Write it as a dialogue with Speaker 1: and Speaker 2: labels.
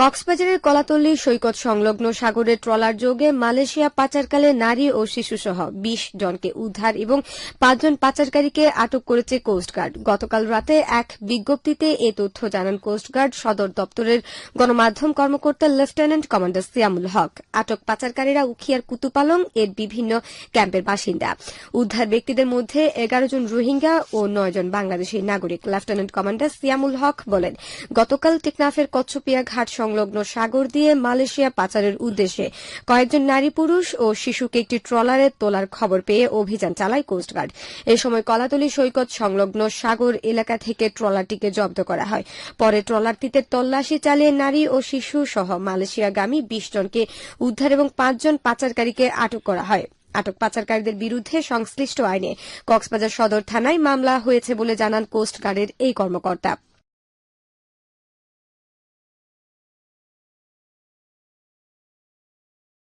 Speaker 1: কক্সবাজারের কলাতল্লী সৈকত সংলগ্ন সাগরের ট্রলার যোগে মালয়েশিয়া পাচারকালে নারী ও শিশুসহ বিশ জনকে উদ্ধার এবং পাঁচজন পাচারকারীকে আটক করেছে কোস্টগার্ড গতকাল রাতে এক বিজ্ঞপ্তিতে এ তথ্য জানান কোস্টগার্ড সদর দপ্তরের গণমাধ্যম কর্মকর্তা লেফটেন্যান্ট কমান্ডার সিয়ামুল হক। আটক পাচারকারীরা উখিয়ার কুতুপালং এর বিভিন্ন ক্যাম্পের বাসিন্দা। উদ্ধার ব্যক্তিদের মধ্যে এগারো জন রোহিঙ্গা ও নয় জন বাংলাদেশী নাগরিক। লেফটেন্যান্ট কমান্ডার সিয়ামুল হক বলেন, গতকাল টেকনাফের কচ্ছপিয়া ঘাট সংলগ্ন সাগর দিয়ে মালয়েশিয়া পাচারের উদ্দেশ্যে কয়েকজন নারী পুরুষ ও শিশুকে একটি ট্রলারে তোলার খবর পেয়ে অভিযান চালায় কোস্টগার্ড এ সময় কলাতলি সৈকত সংলগ্ন সাগর এলাকা থেকে ট্রলারটিকে জব্দ করা হয়। পরে ট্রলারটিতে তল্লাশি চালিয়ে নারী ও শিশু সহ মালয়েশিয়াগামী বিশ জনকে উদ্ধার এবং পাঁচজন পাচারকারীকে আটক করা হয়। আটক পাচারকারীদের বিরুদ্ধে সংশ্লিষ্ট আইনে কক্সবাজার সদর থানায় মামলা হয়েছে বলে জানান কোস্টগার্ডের এই কর্মকর্তা।